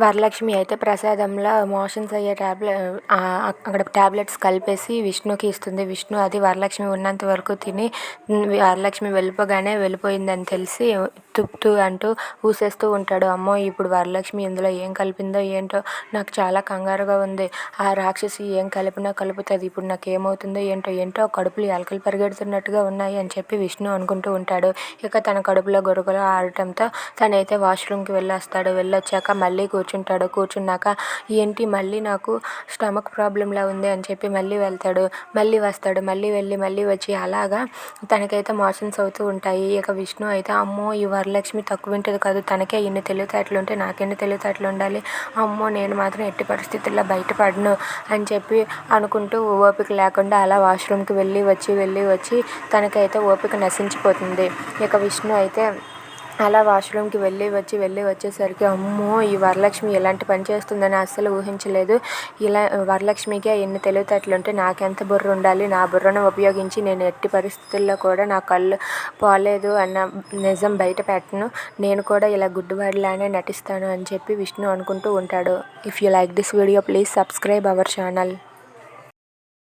వరలక్ష్మి అయితే ప్రసాదంలో మోషన్స్ అయ్యే ట్యాబ్లెట్ అక్కడ ట్యాబ్లెట్స్ కలిపేసి విష్ణుకి ఇస్తుంది. విష్ణు అది వరలక్ష్మి ఉన్నంత వరకు తిని వరలక్ష్మి వెళ్ళిపోగానే వెళ్ళిపోయిందని తెలిసి తుప్పుతూ అంటూ ఊసేస్తూ ఉంటాడు. అమ్మో ఇప్పుడు వరలక్ష్మి ఇందులో ఏం కలిపిందో ఏంటో నాకు చాలా కంగారుగా ఉంది. ఆ రాక్షసి ఏం కలిపినా కలుపుతుంది. ఇప్పుడు నాకు ఏమవుతుందో ఏంటో ఏంటో కడుపులో ఎలకలు పరిగెడుతున్నట్టుగా ఉన్నాయి అని చెప్పి విష్ణు అనుకుంటూ ఉంటాడు. ఇక తన కడుపులో గొరగలు ఆడటంతో తనైతే వాష్రూమ్కి వెళ్ళొస్తాడు. వెళ్ళొచ్చాక మళ్ళీ కూర్చుంటాడు కూర్చున్నాక ఏంటి మళ్ళీ నాకు స్టమక్ ప్రాబ్లంలా ఉంది అని చెప్పి మళ్ళీ వెళ్తాడు మళ్ళీ వస్తాడు మళ్ళీ వెళ్ళి మళ్ళీ వచ్చి అలాగా తనకైతే మోషన్స్ అవుతూ ఉంటాయి. ఇక విష్ణు అయితే అమ్మో ఈ వరలక్ష్మి తక్కువ ఉంటుంది కాదు. తనకే ఇన్ని తెలివితేటలు ఉంటే నాకెన్ని తెలివితేటలు ఉండాలి? అమ్మో నేను మాత్రం ఎట్టి పరిస్థితుల్లో బయటపడను అని చెప్పి అనుకుంటూ ఓపిక లేకుండా అలా వాష్రూమ్కి వెళ్ళి వచ్చి వెళ్ళి వచ్చి తనకైతే ఓపిక నశించిపోతుంది. ఇక విష్ణు అయితే అలా వాష్రూమ్కి వెళ్ళి వచ్చి వెళ్ళి వచ్చేసరికి అమ్మో ఈ వరలక్ష్మి ఎలాంటి పని చేస్తుందని అస్సలు ఊహించలేదు. ఇలా వరలక్ష్మికే ఎన్ని తెలివితేటలు ఉంటే నాకెంత బుర్ర ఉండాలి? నా బుర్రను ఉపయోగించి నేను ఎట్టి పరిస్థితుల్లో కూడా నా కళ్ళు పోలేదు అన్న నిజం బయట పెట్టను. నేను కూడా ఇలా గుడ్డివాడిలానే నటిస్తాను అని చెప్పి విష్ణు అనుకుంటూ ఉంటాడు. If you like this video please subscribe our channel